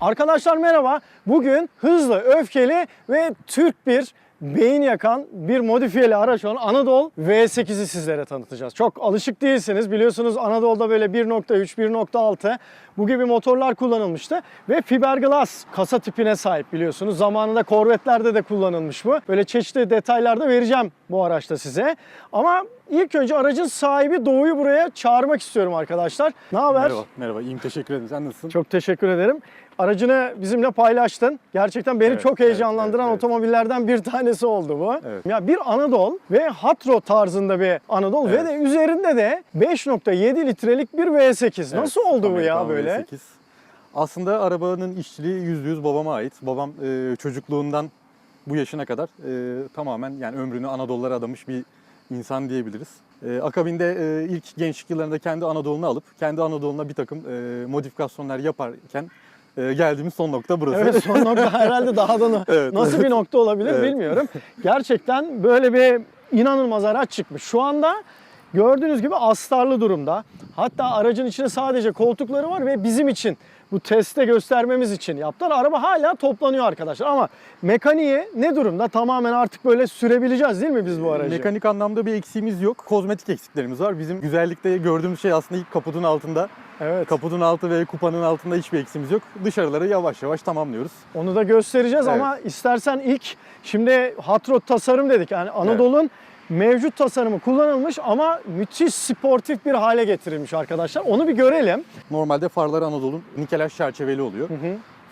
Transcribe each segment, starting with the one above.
Arkadaşlar merhaba. Bugün hızlı, öfkeli ve Türk bir beyin yakan bir modifiyeli araç olan Anadolu V8'i sizlere tanıtacağız. Çok alışık değilsiniz. Biliyorsunuz Anadolu'da böyle 1.3, 1.6 bu gibi motorlar kullanılmıştı. Ve fiberglass kasa tipine sahip biliyorsunuz. Zamanında korvetlerde de kullanılmış bu. Böyle çeşitli detaylarda vereceğim bu araçta size. Ama ilk önce aracın sahibi Doğu'yu buraya çağırmak istiyorum arkadaşlar. Ne haber? Merhaba, merhaba. İyiyim, teşekkür ederim. Sen nasılsın? Çok teşekkür ederim. Aracını bizimle paylaştın. Gerçekten beni Evet, çok evet, heyecanlandıran evet, evet. otomobillerden bir tanesi oldu bu. Evet. Ya bir Anadolu ve Hatro tarzında bir Anadolu Evet. ve de üzerinde de 5.7 litrelik bir V8. Nasıl oldu bu ya Amerikan böyle? V8. Aslında arabanın işçiliği %100 babama ait. Babam e, çocukluğundan bu yaşına kadar e, tamamen yani ömrünü Anadolu'lara adamış bir insan diyebiliriz. E, akabinde e, ilk gençlik yıllarında kendi Anadolu'nu alıp kendi Anadolu'na bir takım e, modifikasyonlar yaparken e, geldiğimiz son nokta burası. Evet son nokta herhalde daha da Evet, nasıl evet. bir nokta olabilir Evet. bilmiyorum. Gerçekten böyle bir inanılmaz araç çıkmış. Şu anda gördüğünüz gibi astarlı durumda. Hatta aracın içinde sadece koltukları var ve bizim için bu testte göstermemiz için yaptılar. Araba hala toplanıyor arkadaşlar ama mekaniği ne durumda? Tamamen artık böyle sürebileceğiz değil mi biz bu aracı? Mekanik anlamda bir eksiğimiz yok. Kozmetik eksiklerimiz var. Bizim güzellikte gördüğümüz şey aslında ilk kaputun altında. Evet. Kaputun altı ve kupanın altında hiçbir eksiğimiz yok. Dışarıları yavaş yavaş tamamlıyoruz. Onu da göstereceğiz Evet. ama istersen ilk şimdi hot rod tasarım dedik. Yani Anadolu'nun mevcut tasarımı kullanılmış ama müthiş sportif bir hale getirilmiş arkadaşlar. Onu bir görelim. Normalde farları Anadolu'nun nikelaj çerçeveli oluyor.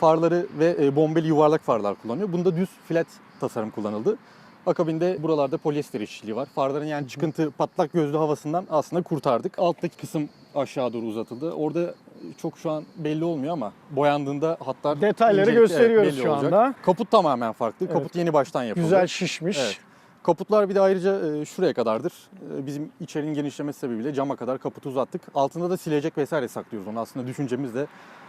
Farları ve e, bombeli yuvarlak farlar kullanıyor. Bunda düz flat tasarım kullanıldı. Akabinde buralarda polyester işçiliği var. Farların yani çıkıntı patlak gözlü havasından aslında kurtardık. Alttaki kısım aşağı doğru uzatıldı. Orada çok şu an belli olmuyor ama boyandığında hatlar Detayları gösteriyoruz belli şu olacak. anda. Kaput tamamen farklı. Kaput yeni baştan yapıldı. Güzel şişmiş. Evet. Kaputlar bir de ayrıca e, şuraya kadardır. E, Bizim içerinin genişlemesi sebebiyle cama kadar kaputu uzattık. Altında da silecek vesaire saklıyoruz onu. Aslında düşüncemiz de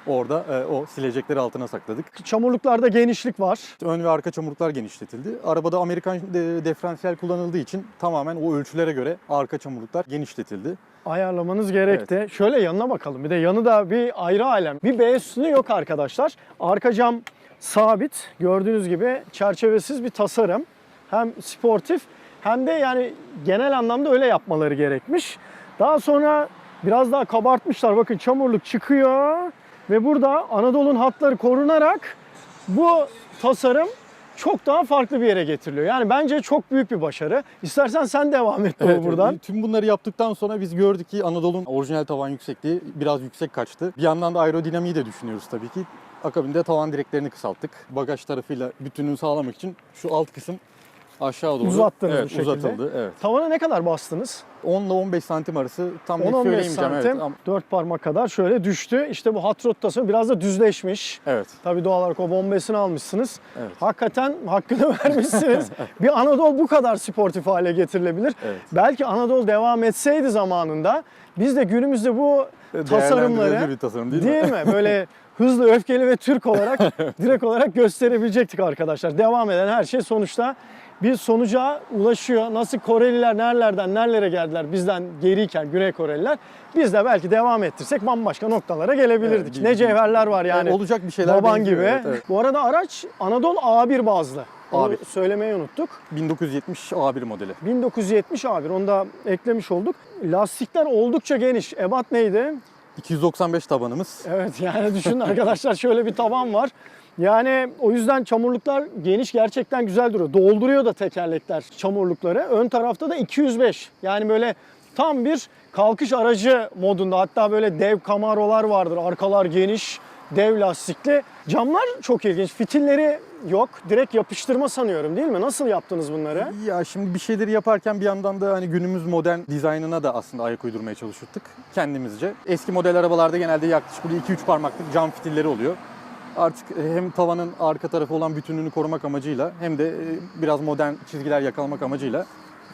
orada e, o silecekleri altına sakladık. Çamurluklarda genişlik var. Ön ve arka çamurluklar genişletildi. Arabada Amerikan diferansiyel kullanıldığı için tamamen o ölçülere göre arka çamurluklar genişletildi. Ayarlamanız gerekti. Şöyle yanına bakalım. Bir de yanı da bir ayrı alem. Bir B üstünü yok arkadaşlar. Arka cam sabit. Gördüğünüz gibi çerçevesiz bir tasarım. Hem sportif hem de yani genel anlamda öyle yapmaları gerekmiş. Daha sonra biraz daha kabartmışlar. Bakın çamurluk çıkıyor ve burada Anadolu'nun hatları korunarak bu tasarım çok daha farklı bir yere getiriliyor. Yani bence çok büyük bir başarı. İstersen sen devam et Evet, buradan. e, Tüm bunları yaptıktan sonra biz gördük ki Anadolu'nun orijinal tavan yüksekliği biraz yüksek kaçtı. Bir yandan da aerodinamiği de düşünüyoruz tabii ki. Akabinde tavan direklerini kısalttık. Bagaj tarafıyla bütünlüğünü sağlamak için şu alt kısım aşağı doğru Uzattınız bu evet, şekilde. uzatıldı. Evet. Tavana ne kadar bastınız? 10 ile 15 santim arası tam net 10-15 söyleyemeyeceğim. santim, Evet. Ama- 4 parmak kadar şöyle düştü. İşte bu hot tasarımı biraz da düzleşmiş. evet. Tabii doğal olarak o bombesini almışsınız. Evet. Hakikaten hakkını vermişsiniz. bir Anadolu bu kadar sportif hale getirilebilir. Evet. Belki Anadolu devam etseydi zamanında biz de günümüzde bu tasarımları Değerlendirilebilir bir tasarım değil, değil mi? mi? Böyle hızlı, öfkeli ve Türk olarak direkt olarak gösterebilecektik arkadaşlar. Devam eden her şey sonuçta bir sonuca ulaşıyor. Nasıl Koreliler nerelerden nerelere geldiler bizden geriyken Güney Koreliler. Biz de belki devam ettirsek bambaşka noktalara gelebilirdik. Evet, ne cevherler var yani. Olacak bir şeyler Baban gibi. evet, evet. Bu arada araç Anadolu A1 bazlı. A1. söylemeyi unuttuk. 1970 A1 modeli. 1970 A1 onu da eklemiş olduk. Lastikler oldukça geniş. Ebat neydi? 295 tabanımız. Evet yani düşünün arkadaşlar şöyle bir taban var. Yani o yüzden çamurluklar geniş gerçekten güzel duruyor. Dolduruyor da tekerlekler çamurlukları. Ön tarafta da 205. Yani böyle tam bir kalkış aracı modunda. Hatta böyle dev kamarolar vardır. Arkalar geniş, dev lastikli. Camlar çok ilginç. Fitilleri yok. Direkt yapıştırma sanıyorum değil mi? Nasıl yaptınız bunları? Ya şimdi bir şeyleri yaparken bir yandan da hani günümüz modern dizaynına da aslında ayak uydurmaya çalıştık kendimizce. Eski model arabalarda genelde yaklaşık böyle 2-3 parmaklık cam fitilleri oluyor. Artık hem tavanın arka tarafı olan bütünlüğünü korumak amacıyla hem de e, biraz modern çizgiler yakalamak amacıyla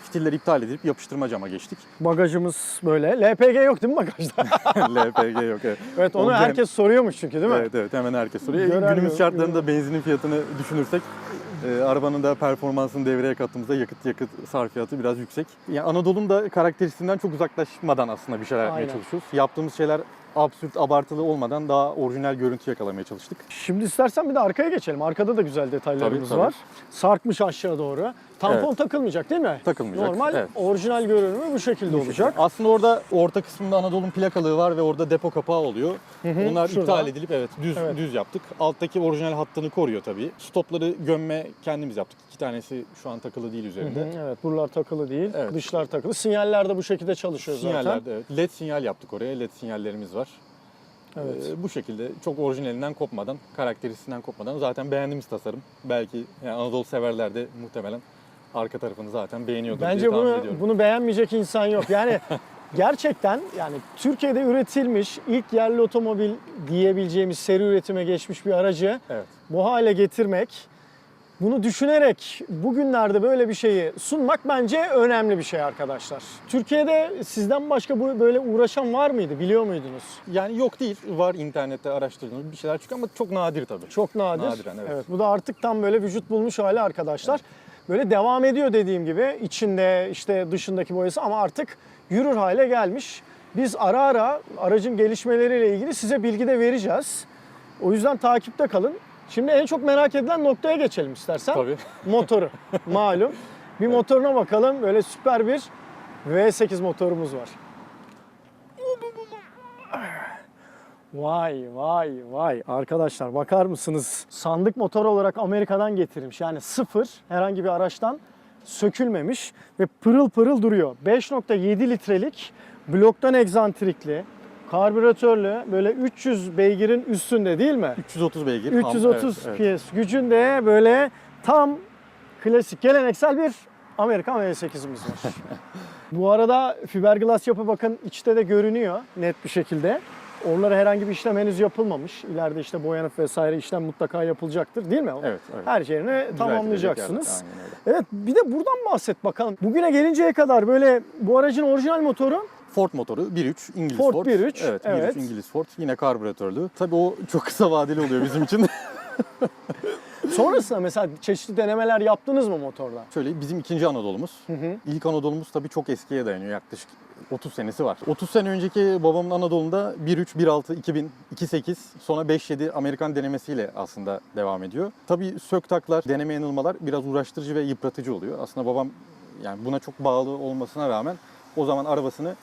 fitilleri iptal edip yapıştırma cama geçtik. Bagajımız böyle. LPG yok değil mi bagajda? LPG yok evet. evet onu O gen- herkes soruyormuş çünkü değil mi? Evet evet hemen herkes soruyor. Gören Günümüz şartlarında benzinin fiyatını düşünürsek e, arabanın da performansını devreye kattığımızda yakıt yakıt sarfiyatı biraz yüksek. Yani Anadolu'nun da karakteristiğinden çok uzaklaşmadan aslında bir şeyler yapmaya çalışıyoruz. Yaptığımız şeyler absürt, abartılı olmadan daha orijinal görüntü yakalamaya çalıştık. Şimdi istersen bir de arkaya geçelim. Arkada da güzel detaylarımız Tabii, tabii. var. Sarkmış aşağı doğru. Tampon Evet. takılmayacak değil mi? Takılmayacak, Normal evet. orijinal görünümü bu şekilde olacak. Aslında orada orta kısmında Anadolu'nun plakalığı var ve orada depo kapağı oluyor. hı, Onlar şurada. iptal edilip evet düz Evet. düz yaptık. Alttaki orijinal hattını koruyor tabii. Stopları gömme kendimiz yaptık. İki tanesi şu an takılı değil üzerinde. hı, Evet buralar takılı değil. Evet. Dışlar takılı. Sinyaller de bu şekilde çalışıyor zaten. Sinyallerde evet. LED sinyal yaptık oraya. LED sinyallerimiz var. Evet. Ee, bu şekilde çok orijinalinden kopmadan, karakteristiğinden kopmadan zaten beğendiğimiz tasarım. Belki yani Anadolu severler de muhtemelen arka tarafını zaten beğeniyordur Bence diye tahmin bunu ediyorum. bunu beğenmeyecek insan yok. Yani gerçekten yani Türkiye'de üretilmiş ilk yerli otomobil diyebileceğimiz seri üretime geçmiş bir aracı Evet. bu hale getirmek, bunu düşünerek bugünlerde böyle bir şeyi sunmak bence önemli bir şey arkadaşlar. Türkiye'de sizden başka bu böyle uğraşan var mıydı? Biliyor muydunuz? Yani yok değil. Var internette araştırdığımız bir şeyler çıkıyor ama çok nadir tabii. Çok nadir. Nadiren, evet. Bu da artık tam böyle vücut bulmuş hali arkadaşlar. Böyle devam ediyor dediğim gibi içinde işte dışındaki boyası ama artık yürür hale gelmiş. Biz ara ara aracın gelişmeleriyle ilgili size bilgi de vereceğiz. O yüzden takipte kalın. Şimdi en çok merak edilen noktaya geçelim istersen. Tabii. Motoru malum. Bir motoruna bakalım. Böyle süper bir V8 motorumuz var. Vay vay vay arkadaşlar bakar mısınız? Sandık motor olarak Amerika'dan getirilmiş. Yani sıfır herhangi bir araçtan sökülmemiş ve pırıl pırıl duruyor. 5.7 litrelik bloktan egzantrikli, karbüratörlü böyle 300 beygirin üstünde değil mi? 330 beygir. tam, 330 evet, evet. PS gücünde böyle tam klasik geleneksel bir Amerikan V8'imiz var. Bu arada fiberglass yapı bakın içte de görünüyor net bir şekilde. Oralara herhangi bir işlem henüz yapılmamış. İleride işte boyanıp vesaire işlem mutlaka yapılacaktır değil mi? Evet, evet. Her Düzeltilecek tamamlayacaksınız. Evet bir de buradan bahset bakalım. Bugüne gelinceye kadar böyle bu aracın orijinal motoru Ford motoru 1.3 İngiliz Ford Ford. 1.3, Evet, 1.3 evet. İngiliz Ford. Yine karbüratörlü. Tabii o çok kısa vadeli oluyor bizim için. sonrasında mesela çeşitli denemeler yaptınız mı motorla? Şöyle bizim ikinci Anadolu'muz. Hı hı. İlk Anadolu'muz tabii çok eskiye dayanıyor. Yaklaşık 30 senesi var. 30 sene önceki babamın Anadolu'nda 1.3, 1.6, 2000, 2.8 sonra 5.7 Amerikan denemesiyle aslında devam ediyor. Tabii sök taklar, deneme yanılmalar biraz uğraştırıcı ve yıpratıcı oluyor. Aslında babam yani buna çok bağlı olmasına rağmen o zaman arabasını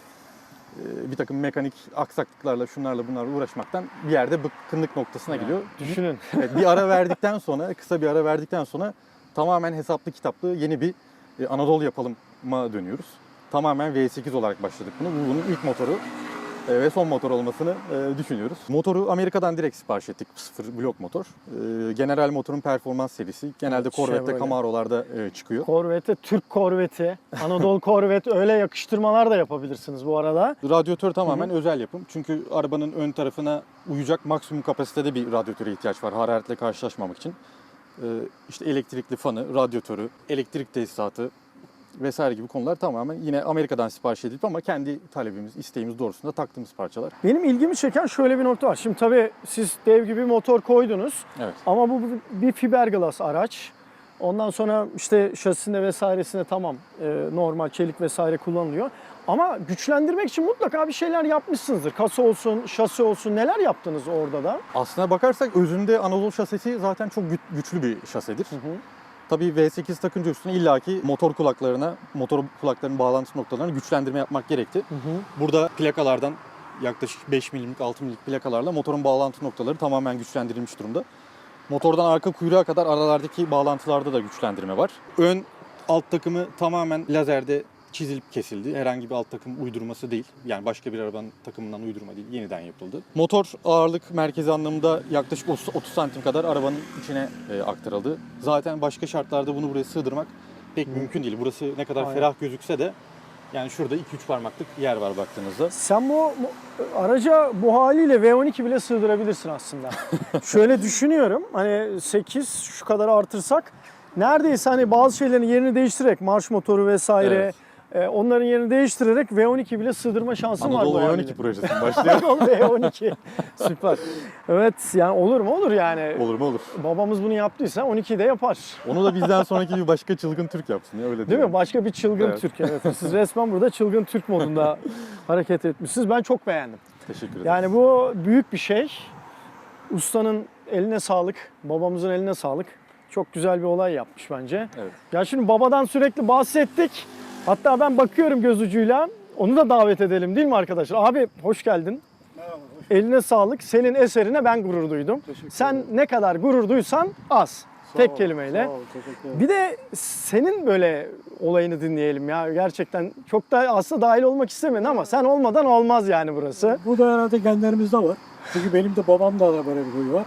e, bir takım mekanik aksaklıklarla şunlarla bunlarla uğraşmaktan bir yerde bıkkınlık noktasına geliyor. Düşünün. Evet, bir ara verdikten sonra, kısa bir ara verdikten sonra tamamen hesaplı kitaplı yeni bir e, Anadolu yapılıma dönüyoruz. Tamamen V8 olarak başladık bunu. Bu bunun ilk motoru e, ve son motor olmasını e, düşünüyoruz. Motoru Amerika'dan direkt sipariş ettik. Sıfır blok motor. E, General Motor'un performans serisi. Genelde Evet, Corvette'de, Chevrolet. Camaro'larda çıkıyor. Korvete, Türk korveti, Anadolu korvet öyle yakıştırmalar da yapabilirsiniz bu arada. Radyatör tamamen özel yapım. Çünkü arabanın ön tarafına uyacak maksimum kapasitede bir radyatöre ihtiyaç var hararetle karşılaşmamak için. İşte elektrikli fanı, radyatörü, elektrik tesisatı vesaire gibi konular tamamen yine Amerika'dan sipariş edilip ama kendi talebimiz, isteğimiz doğrultusunda taktığımız parçalar. Benim ilgimi çeken şöyle bir nokta var. Şimdi tabii siz dev gibi motor koydunuz Evet. ama bu bir fiberglass araç. Ondan sonra işte şasisinde vesairesinde tamam e, normal çelik vesaire kullanılıyor. Ama güçlendirmek için mutlaka bir şeyler yapmışsınızdır. Kasa olsun, şasi olsun neler yaptınız orada da? Aslına bakarsak özünde Anadolu şasisi zaten çok gü- güçlü bir şasedir. Tabii V8 takınca üstüne illaki motor kulaklarına, motor kulaklarının bağlantı noktalarına güçlendirme yapmak gerekti. Burada plakalardan yaklaşık 5 milimlik 6 milimlik plakalarla motorun bağlantı noktaları tamamen güçlendirilmiş durumda. Motordan arka kuyruğa kadar aralardaki bağlantılarda da güçlendirme var. Ön alt takımı tamamen lazerde çizilip kesildi. Herhangi bir alt takım uydurması değil. Yani başka bir arabanın takımından uydurma değil. Yeniden yapıldı. Motor ağırlık merkezi anlamında yaklaşık 30, 30 santim kadar arabanın içine e, aktarıldı. Zaten başka şartlarda bunu buraya sığdırmak pek mümkün değil. Burası ne kadar Aynen. ferah gözükse de yani şurada 2-3 parmaklık yer var baktığınızda. Sen bu bu- araca bu haliyle V12 bile sığdırabilirsin aslında. Şöyle düşünüyorum hani 8 şu kadar artırsak neredeyse hani bazı şeylerin yerini değiştirerek marş motoru vesaire Evet. E, onların yerini değiştirerek V12 bile sığdırma şansım var Anadolu bu V12 haliyle. projesi başlıyor. Anadolu V12. Süper. Evet yani olur mu olur yani. olur mu olur. Babamız bunu yaptıysa 12'yi de yapar. Onu da bizden sonraki bir başka çılgın Türk yapsın ya öyle Değil diyorum. mi? Başka bir çılgın Evet. Türk. Evet. Siz resmen burada çılgın Türk modunda hareket etmişsiniz. Ben çok beğendim. Teşekkür ederim. Yani bu büyük bir şey. Ustanın eline sağlık, babamızın eline sağlık. Çok güzel bir olay yapmış bence. Evet. Ya şimdi babadan sürekli bahsettik. Hatta ben bakıyorum göz ucuyla. Onu da davet edelim değil mi arkadaşlar? Abi hoş geldin. Eline sağlık. Senin eserine ben gurur duydum. Sen ne kadar gurur duysan az. Tek kelimeyle. Sağ ol. Bir de senin böyle olayını dinleyelim ya. Gerçekten çok da aslında dahil olmak istemedin ama sen olmadan olmaz yani burası. Bu da herhalde genlerimizde var. Çünkü benim de babamda da böyle bir huyu var.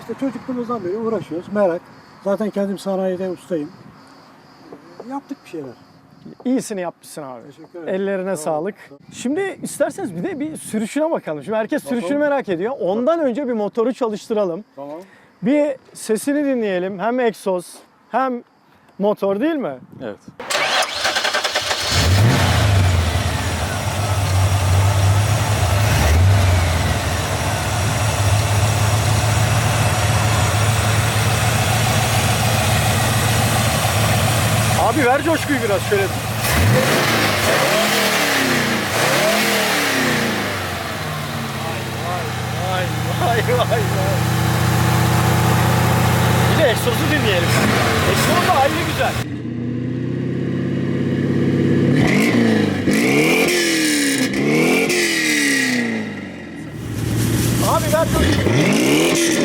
İşte çocukluğumuzdan beri uğraşıyoruz. Merak. Zaten kendim sanayide ustayım. Yaptık bir şeyler. İyisini yapmışsın abi. Teşekkür ederim. Ellerine olun. sağlık. Şimdi isterseniz bir de bir sürüşüne bakalım. Şimdi herkes Bakalım. sürüşünü merak ediyor. Ondan önce bir motoru çalıştıralım. Tamam. Bir sesini dinleyelim. Hem egzoz hem motor değil mi? Evet. Abi ver coşkuyu biraz şöyle. Vay vay vay vay. Bir de egzozu dinleyelim. Egzoz da ayrı güzel. Abi ver coşkuyu.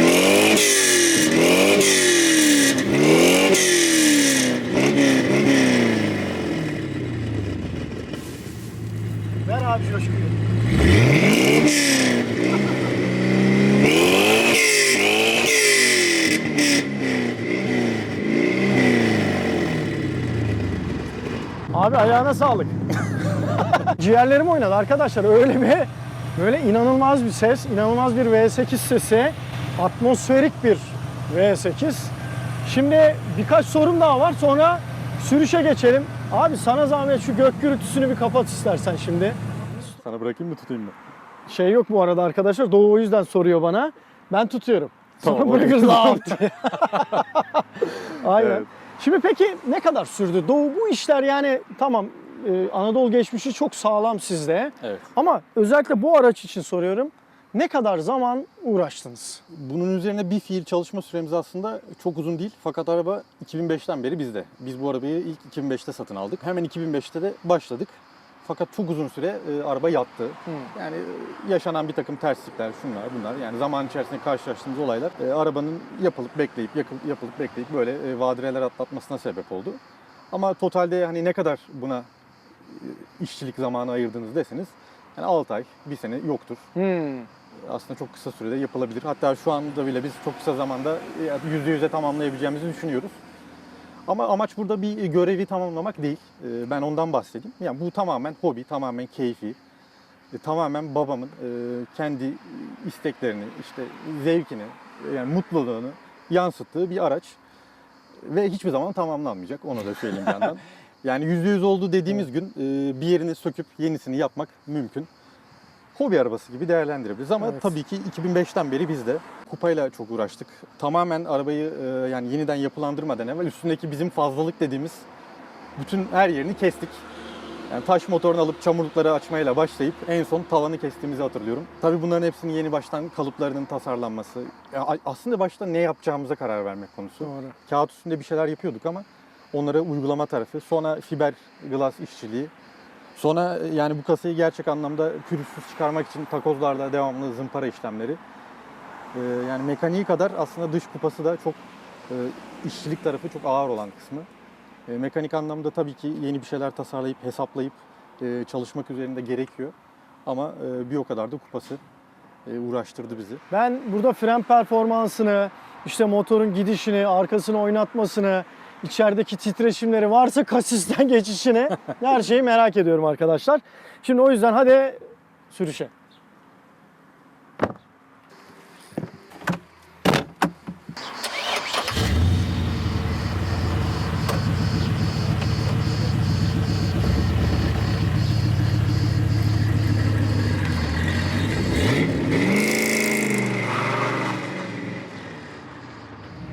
Ver abi coşkuyu. Abi ayağına sağlık. Ciğerlerim oynadı arkadaşlar. Öyle bir böyle inanılmaz bir ses, inanılmaz bir V8 sesi, atmosferik bir V8. Şimdi birkaç sorum daha var. Sonra sürüşe geçelim. Abi sana zahmet şu gök gürültüsünü bir kapat istersen şimdi. Sana bırakayım mı tutayım mı? Şey yok bu arada arkadaşlar. Doğu o yüzden soruyor bana. Ben tutuyorum. Sonra Tamam, bırakırız. Aynen. Evet. Şimdi peki ne kadar sürdü? Doğu bu işler yani tamam e, Anadolu geçmişi çok sağlam sizde. Evet. Ama özellikle bu araç için soruyorum. Ne kadar zaman uğraştınız? Bunun üzerine bir fiil çalışma süremiz aslında çok uzun değil. Fakat araba 2005'ten beri bizde. Biz bu arabayı ilk 2005'te satın aldık. Hemen 2005'te de başladık. Fakat çok uzun süre e, araba yattı. Yani e, yaşanan bir takım terslikler, şunlar bunlar. Yani zaman içerisinde karşılaştığımız olaylar e, arabanın yapılıp bekleyip, yakılıp, yapılıp bekleyip böyle e, vadireler atlatmasına sebep oldu. Ama totalde hani ne kadar buna işçilik zamanı ayırdınız deseniz yani 6 ay, bir sene yoktur. Hmm. Aslında çok kısa sürede yapılabilir. Hatta şu anda bile biz çok kısa zamanda e, yüzde yüze tamamlayabileceğimizi düşünüyoruz. Ama amaç burada bir görevi tamamlamak değil. E, Ben ondan bahsedeyim. Yani bu tamamen hobi, tamamen keyfi. E, Tamamen babamın e, kendi isteklerini, işte zevkini, yani mutluluğunu yansıttığı bir araç. Ve hiçbir zaman tamamlanmayacak. Onu da söyleyeyim yandan. Yani yüzde yüz oldu dediğimiz gün e, bir yerini söküp yenisini yapmak mümkün hobi arabası gibi değerlendirebiliriz. Ama Evet. tabii ki 2005'ten beri biz de kupayla çok uğraştık. Tamamen arabayı e, yani yeniden yapılandırmadan evvel üstündeki bizim fazlalık dediğimiz bütün her yerini kestik. Yani taş motorunu alıp çamurlukları açmayla başlayıp en son tavanı kestiğimizi hatırlıyorum. Tabii bunların hepsinin yeni baştan kalıplarının tasarlanması. Ya a- aslında başta ne yapacağımıza karar vermek konusu. Doğru. Kağıt üstünde bir şeyler yapıyorduk ama onları uygulama tarafı. Sonra fiber glass işçiliği. Sonra e, yani bu kasayı gerçek anlamda pürüzsüz çıkarmak için takozlarla devamlı zımpara işlemleri. Ee, yani mekaniği kadar aslında dış kupası da çok e, işçilik tarafı çok ağır olan kısmı. E, mekanik anlamda tabii ki yeni bir şeyler tasarlayıp hesaplayıp e, çalışmak üzerinde gerekiyor. Ama e, bir o kadar da kupası e, uğraştırdı bizi. Ben burada fren performansını, işte motorun gidişini, arkasını oynatmasını, içerideki titreşimleri varsa kasisten geçişini her şeyi merak ediyorum arkadaşlar. Şimdi o yüzden hadi sürüşe.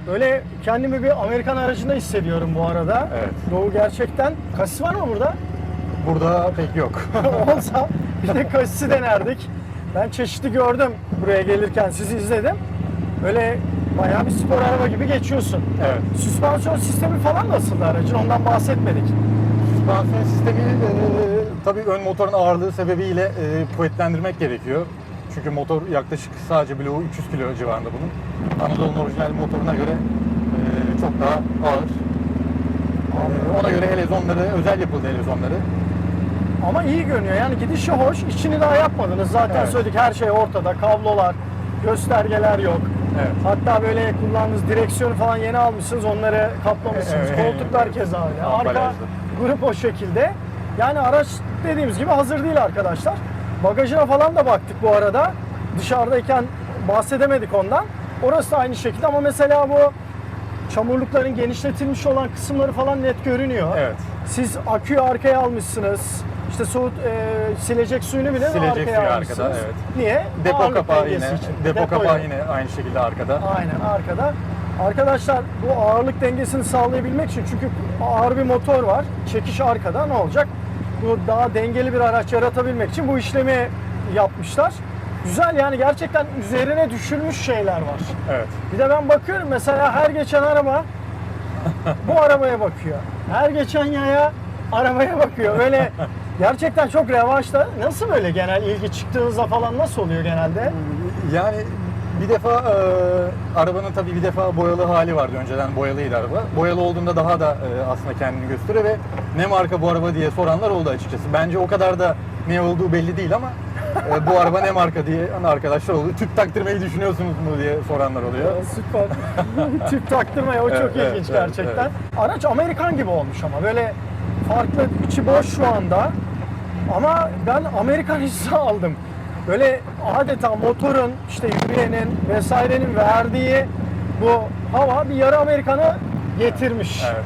Böyle kendimi bir Amerikan aracında hissediyorum bu arada. Evet. Doğu gerçekten. Kasis var mı burada? Burada pek yok. Olsa bir de kasisi denerdik. Ben çeşitli gördüm buraya gelirken sizi izledim. Böyle bayağı bir spor araba gibi geçiyorsun. evet. Süspansiyon sistemi falan nasıldı aracın? Ondan bahsetmedik. Süspansiyon sistemi e, tabii ön motorun ağırlığı sebebiyle e, kuvvetlendirmek gerekiyor. Çünkü motor yaklaşık sadece bloğu 300 kilo civarında bunun. Anadolu'nun orijinal motoruna göre çok daha ağır. Ona göre helezonları, özel yapıldı helezonları. Ama iyi görünüyor. Yani gidişi hoş. İçini daha yapmadınız. Zaten Evet. söyledik her şey ortada. Kablolar, göstergeler yok. Evet. Hatta böyle kullandığınız direksiyonu falan yeni almışsınız. Onları kaplamışsınız. Evet. Koltuklar keza öyle. Arka Ambalajlı. grup o şekilde. Yani araç dediğimiz gibi hazır değil arkadaşlar. Bagajına falan da baktık bu arada. Dışarıdayken bahsedemedik ondan. Orası da aynı şekilde ama mesela bu çamurlukların genişletilmiş olan kısımları falan net görünüyor. Evet. Siz aküyü arkaya almışsınız. İşte soğut e, silecek suyunu bile Silecek arkaya suyu almışsınız. arkada, evet. Niye? Depo Ağırlık kapağı yine, için. depo Depoyu. kapağı yine aynı şekilde arkada. Aynen arkada. Arkadaşlar bu ağırlık dengesini sağlayabilmek için çünkü ağır bir motor var. Çekiş arkada ne olacak? Bu daha dengeli bir araç yaratabilmek için bu işlemi yapmışlar. Güzel yani gerçekten üzerine düşülmüş şeyler var. Evet. Bir de ben bakıyorum mesela her geçen araba bu arabaya bakıyor. Her geçen yaya arabaya bakıyor. Böyle gerçekten çok revaçta. Nasıl böyle genel ilgi çıktığınızda falan nasıl oluyor genelde? Yani bir defa e, arabanın tabii bir defa boyalı hali vardı. Önceden boyalıydı araba. Boyalı olduğunda daha da e, aslında kendini gösteriyor ve ne marka bu araba diye soranlar oldu açıkçası. Bence o kadar da ne olduğu belli değil ama e, bu araba ne marka diye hani arkadaşlar oldu. Tüp taktırmayı düşünüyorsunuz mu diye soranlar oluyor. Ya, Süper. Tüp taktırmaya o çok Evet, evet, ilginç evet, gerçekten. evet. Araç Amerikan gibi olmuş ama böyle farklı içi boş şu anda. Ama ben Amerikan hissi aldım. Böyle adeta motorun işte yürüyenin vesairenin verdiği bu hava bir yarı Amerikan'ı getirmiş. Evet.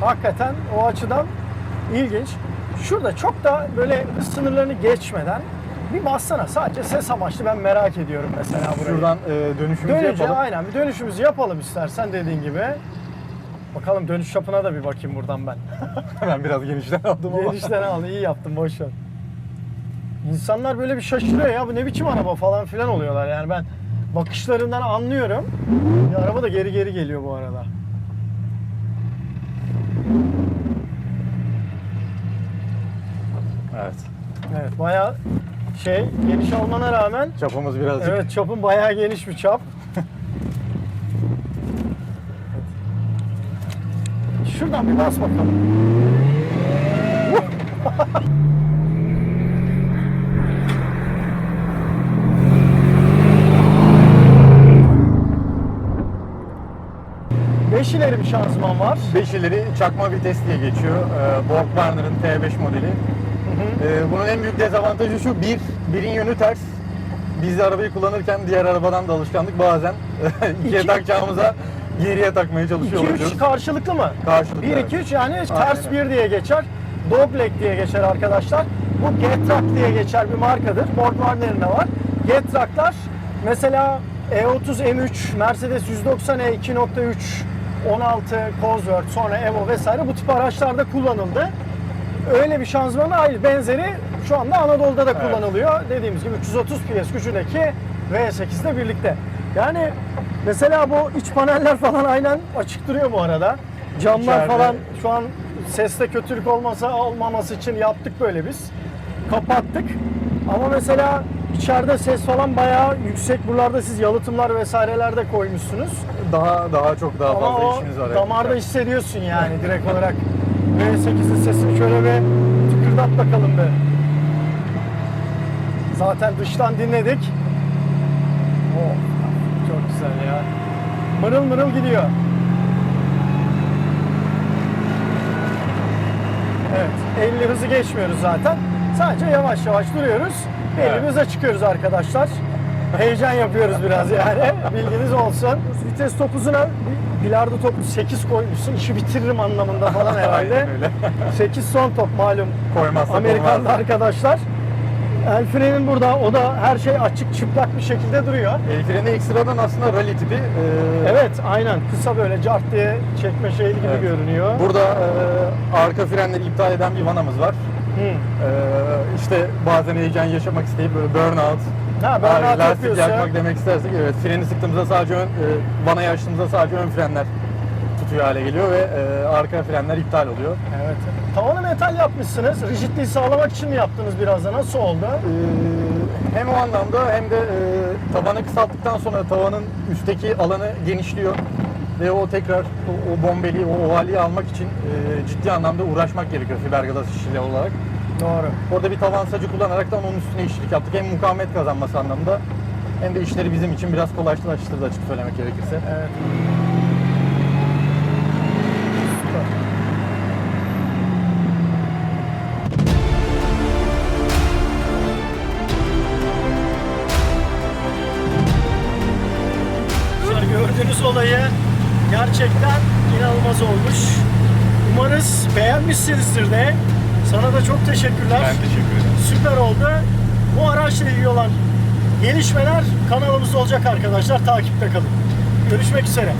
Hakikaten o açıdan ilginç. Şurada çok da böyle hız sınırlarını geçmeden bir bassana. Sadece ses amaçlı ben merak ediyorum mesela burayı. Şuradan e, dönüşümüzü Dönünce yapalım. aynen bir dönüşümüzü yapalım istersen dediğin gibi. Bakalım dönüş çapına da bir bakayım buradan ben. Ben biraz genişten aldım ama. Genişten al iyi yaptın boş ver. İnsanlar böyle bir şaşırıyor ya bu ne biçim araba falan filan oluyorlar yani ben bakışlarından anlıyorum. Ya, araba da geri geri geliyor bu arada. Evet. Evet bayağı şey geniş olmana rağmen Çapımız birazcık. evet çapın bayağı geniş bir çap. Şuradan bir bas bakalım. Beş ileri bir şanzıman var. 5 ileri çakma vites diye geçiyor. Ee, Borg Warner'ın T5 modeli. Ee, bunun en büyük dezavantajı şu, bir, birin yönü ters. Biz de arabayı kullanırken diğer arabadan da alışkanlık bazen ikiye İki- takacağımıza geriye takmaya çalışıyor 2 oluyoruz. 3 karşılıklı mı? Karşılıklı, 1 evet. 2 3 yani ters Aynen. 1 diye geçer. Dogleg diye geçer arkadaşlar. Bu Getrak diye geçer bir markadır. Borg Warner'in de var. Getrak'lar mesela E30 M3, Mercedes 190E 2.3, 16 Cosworth, sonra Evo vesaire bu tip araçlarda kullanıldı. Öyle bir şanzımanın aynı benzeri şu anda Anadolu'da da Evet. kullanılıyor. Dediğimiz gibi 330 PS gücündeki V8 ile birlikte. Yani mesela bu iç paneller falan aynen açık duruyor bu arada. Camlar İçeride- falan şu an seste kötülük olmasa olmaması için yaptık böyle biz. Kapattık. Ama mesela içeride ses falan bayağı yüksek. Buralarda siz yalıtımlar vesaireler de koymuşsunuz. Daha daha çok daha Ama fazla işimiz var. evet. damarda hissediyorsun yani direkt olarak. V8'in sesini şöyle bir tıkırdat bakalım be. Zaten dıştan dinledik. Oh, çok güzel ya. Mırıl mırıl gidiyor. Evet, 50 hızı geçmiyoruz zaten. Sadece yavaş yavaş duruyoruz. Evet. 50 hıza çıkıyoruz arkadaşlar. Heyecan yapıyoruz biraz yani. Bilginiz olsun. Vites topuzuna bilardo topu 8 koymuşsun. İşi bitiririm anlamında falan herhalde. Aynen öyle. 8 son top malum. Koymazsak Amerikan'da olmaz. arkadaşlar. El frenin burada. O da her şey açık çıplak bir şekilde duruyor. El freni ekstradan aslında rally tipi. Ee, Evet aynen. Kısa böyle cart diye çekme şeyli gibi Evet. görünüyor. Burada e, arka frenleri iptal eden bir vanamız var. Hı. Ee, işte bazen heyecan yaşamak isteyip böyle burnout, Ha burnout lastik yapıyorsa. yakmak demek istersek evet freni sıktığımızda sadece ön, e, vanayı açtığımızda sadece ön frenler tutuyor hale geliyor ve e, arka frenler iptal oluyor. Evet. Tavanı metal yapmışsınız. Rigidliği sağlamak için mi yaptınız biraz da? Nasıl oldu? Ee, hem o anlamda hem de e, tabanı kısalttıktan sonra tavanın üstteki alanı genişliyor ve o tekrar o, o bombeli, o ovaliyi almak için e, ciddi anlamda uğraşmak gerekiyor fiberglass işçiliği olarak. Doğru. Orada bir tavan sacı kullanarak da onun üstüne işçilik yaptık. Hem mukavemet kazanması anlamında hem de işleri bizim için biraz kolaylaştırdı açık söylemek gerekirse. Evet. Gördüğünüz olayı gerçekten inanılmaz olmuş. Umarız beğenmişsinizdir de. Sana da çok teşekkürler. teşekkür ederim. Süper oldu. Bu araçla ilgili olan gelişmeler kanalımızda olacak arkadaşlar. Takipte kalın. Görüşmek üzere.